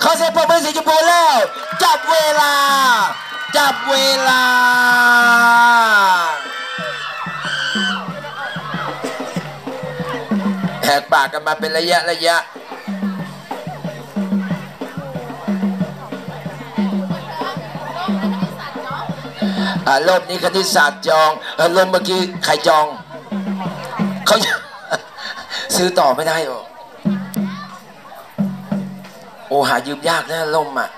เขอเสียงปรบมือสีชมพูแล้ว จับเวลา จับเวลา แหกปากกันมาเป็นระยะระยะ อ่ารอบนี้คณิตศาสตร์จองเออลมเมื่อกี้ใครจอง เขา ซื้อต่อไม่ได้หรอ หายืมยากนะล่มอะ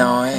ม้า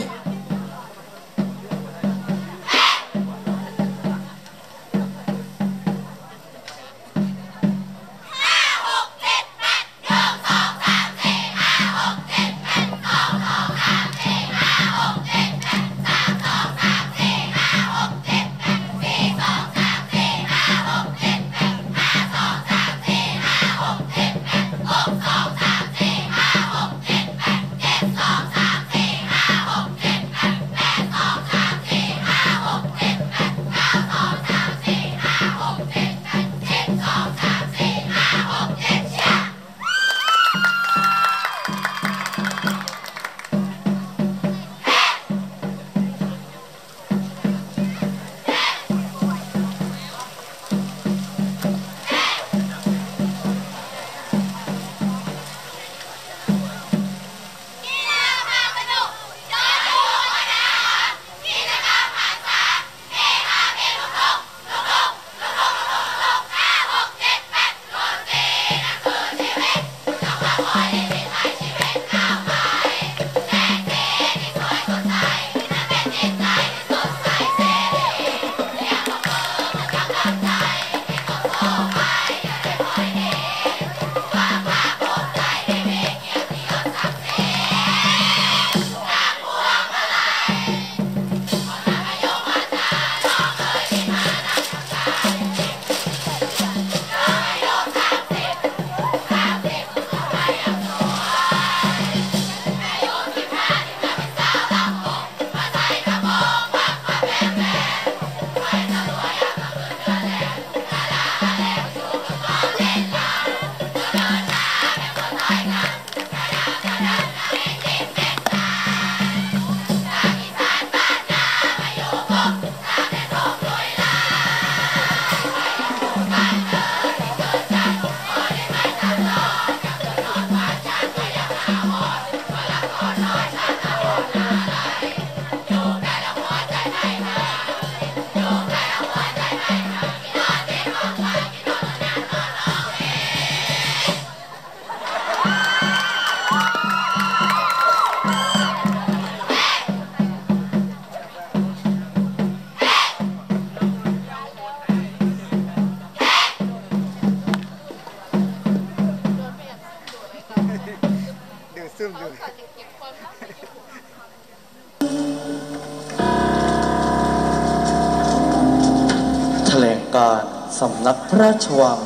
การสำนักพระราชวัง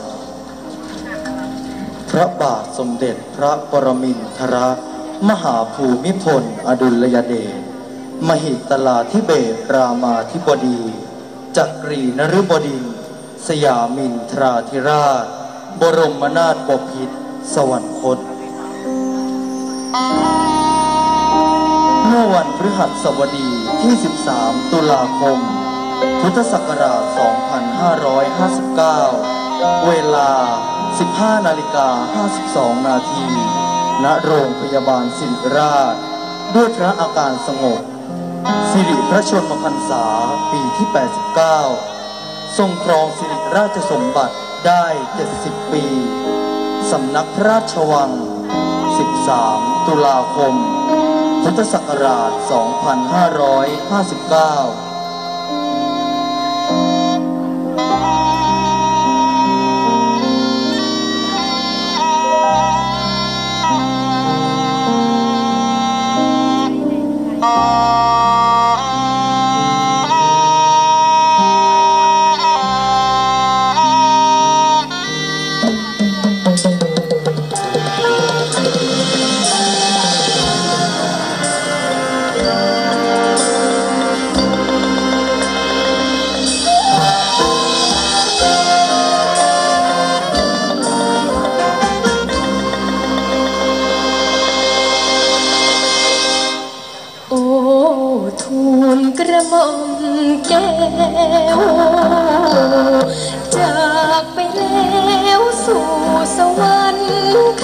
พระบาทสมเด็จพระปรมินทรมหาภูมิพล อดุลยเดช มหิตลาธิเบศรามาธิบดี จักรีนฤบดิน สยามินทราธิราช บรมนาถบพิตรสวรรคตเมื่อวันพฤหัสบดีที่ 13 ตุลาคม พุทธศักราช 2559 เวลา 15 นาฬิกา 52 นาที ณ โรงพยาบาลสิริราช ด้วยพระอาการสงบ สิริพระชนมพรรษาปีที่ 89 ทรงครองสิริราชสมบัติได้ 70 ปี สำนักพระราชวัง 13 ตุลาคม พุทธศักราช 2559 ทูลกระหม่อมแก้ว จากไปแล้วสู่สวรรค์ค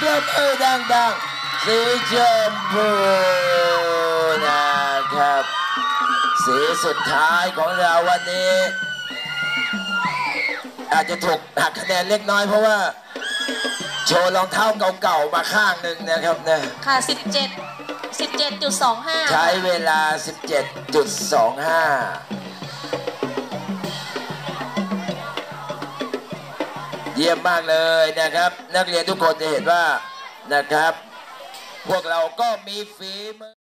ปรบมือดังๆ สีชมพูนะครับ สีสุดท้ายของเราวันนี้ อาจจะถูกหักคะแนนเล็กน้อยเพราะว่า โชว์รองเท้าเก่าๆมาข้างหนึ่งนะครับนะค่ะ 17 17.25 ใช้เวลา 17.25 เยี่ยมมากเลยนะครับ นักเรียนทุกคนจะเห็นว่านะครับ พวกเราก็มีฝีมือ